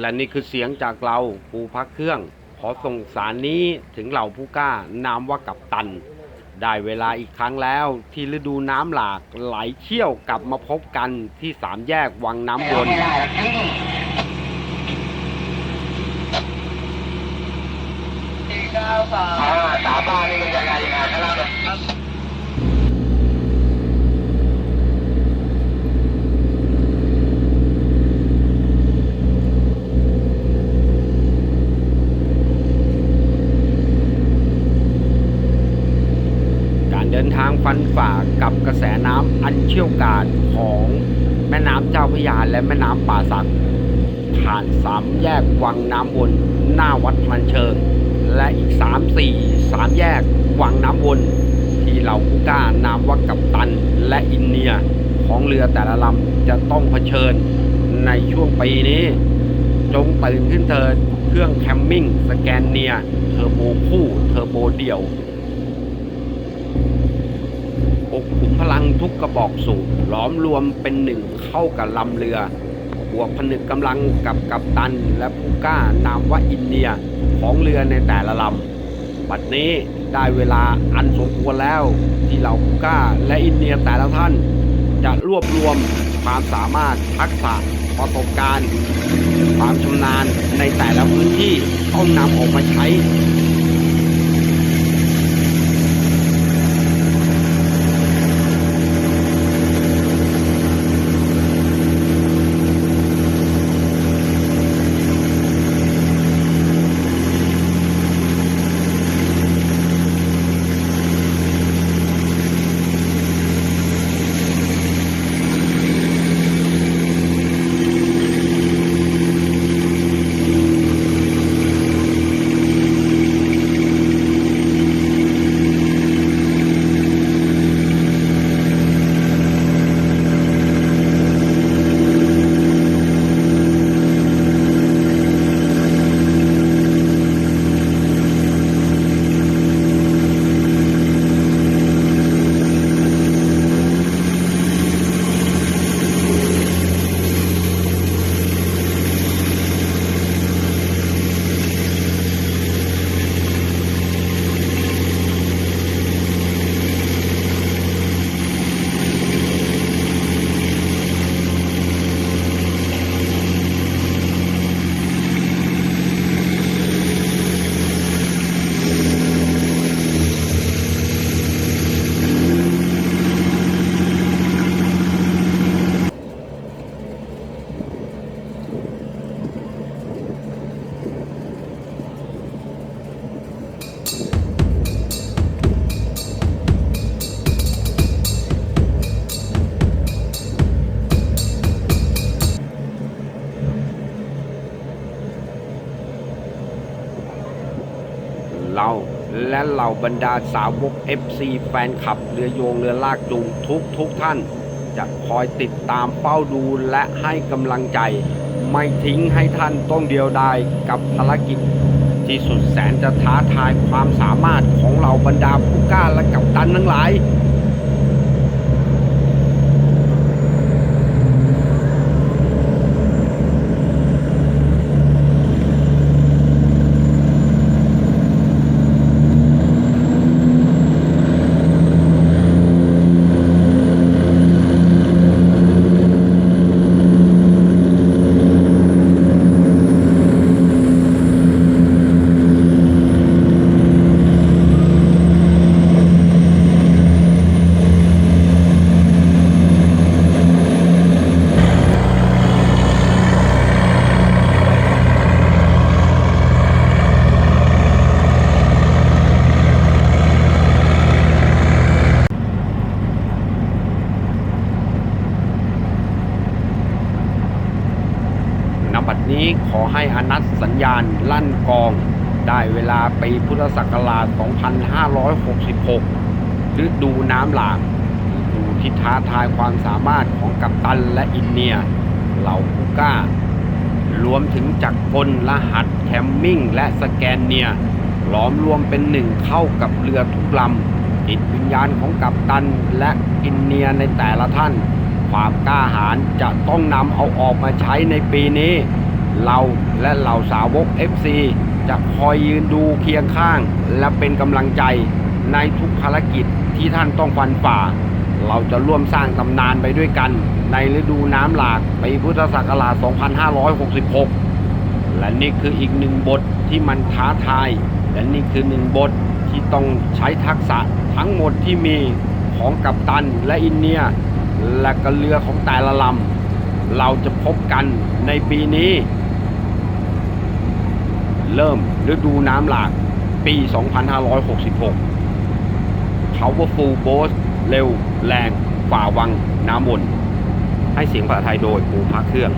และนี่คือเสียงจากเราปูพักเครื่อง ขอส่งสารนี้ถึงเหล่าผู้กล้านามว่ากับตัน ได้เวลาอีกครั้งแล้วที่ฤดูน้ำหลากไหลเชี่ยวกลับมาพบกันที่สามแยกวังน้ำวนสามบ้านนี่มันยังไงยังไงข้างล่างเนี่ยการเดิน ทางฟันฝ่ากับกระแสน้ำอันเชี่ยวกราดของแม่น้ำเจ้าพระยาและแม่น้ำป่าสักผ่านสามแยกวังน้ำวนหน้าวัดพลันเชิง และอีกสามสี่สามแยกวังน้ำวนที่เหล่าผู้กล้านามว่ากัปตันและอินเนียของเรือแต่ละลำจะต้องเผชิญในช่วงปีนี้ จงตื่นขึ้นเถิดเครื่องแคมมิ่ง สแกนเนีย เทอร์โบคู่ เทอร์โบเดี่ยว อกขุมพลังทุกกระบอกสูบล้อมรวมเป็นหนึ่งเข้ากับลำเรือ บวกผนึกกำลังกับกัปตันและผู้กล้านามว่าอินเดียของเรือในแต่ละลำบัดนี้ได้เวลาอันสมควรแล้วที่เหล่าผู้กล้าและอินเดียแต่ละท่าน จะรวบรวมความสามารถทักษะประสบการณ์ ความชำนาญในแต่ละพื้นที่ต้องนำออกมาใช้ เรา และเหล่าบรรดาสาวก FC แฟนคลับเรือโยงเรือลากจูงทุกทุกท่าน จะคอยติดตามเฝ้าดูและให้กำลังใจ ไม่ทิ้งให้ท่านต้องเดียวดายกับภารกิจ ที่สุดแสนจะท้าทายความสามารถของเหล่าบรรดาผู้กล้าและกับตันทั้งหลาย บัดนี้ขอให้อนัตสัญญาณลั่นกอง ได้เวลาปีพุทธศักราช 2566ฤดูน้ำหลากฤดูที่ท้าทายความสามารถของกัปตันและอินเนีย เหล่าผู้กล้า รวมถึงจักรกลรหัสแคมมิ่ง และสแกนเนียล้อมรวมเป็นหนึ่งเข้ากับเรือทุกลำจิตวิญญาณของกัปตันและอินเนียในแต่ละท่าน ความกล้าหาญจะต้องนำเอาออกมาใช้ในปีนี้ เราและเหล่าสาวก FC จะคอยยืนดูเคียงข้าง และเป็นกำลังใจในทุกภารกิจที่ท่านต้องฟันฝ่า เราจะร่วมสร้างตำนานไปด้วยกัน ในฤดูน้ำหลากปีพุทธศักราช 2566 และนี่คืออีกหนึ่งบทที่มันท้าทาย และนี่คือหนึ่งบทที่ต้องใช้ทักษะทั้งหมดที่มีของกัปตันและอินเนีย และก็เรือของแต่ละลำเราจะพบกันในปีนี้ เริ่มฤดูน้ำหลากปี 2566 Powerful Boat เร็วแรงฝ่าวังน้ำวน ให้เสียงภาษาไทยโดยปูพักเครื่อง